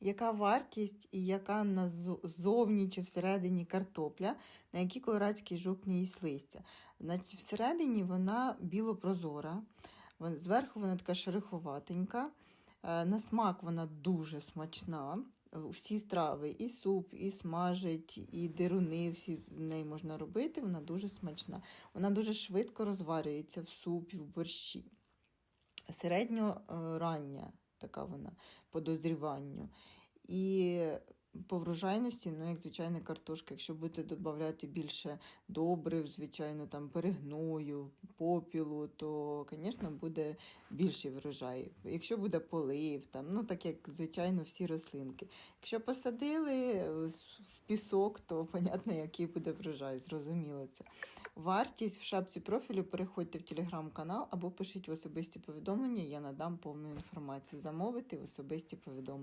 яка вартість і яка назовні чи всередині картопля, на якій колорадський жук не їсть листя. Значить, всередині вона білопрозора, зверху вона така шероховатенька. Е, На смак вона дуже смачна. Всі страви, і суп, і смажить, і дируни, всі в неї можна робити. Вона дуже смачна. Вона дуже швидко розварюється в супі, в борщі. Середньо е, рання така вона по дозріванню. І по врожайності, ну, як звичайна картошка, якщо будете додавати більше добрив, звичайно, там перегною, попілу, то, звісно, буде більший врожай. Якщо буде полив, там, ну так як звичайно всі рослинки. Якщо посадили е, в пісок, то понятно, який буде врожай, зрозуміло це. Вартість в шапці профілю переходьте в телеграм-канал або пишіть в особисті повідомлення, я надам повну інформацію. Замовити в особисті повідомлення.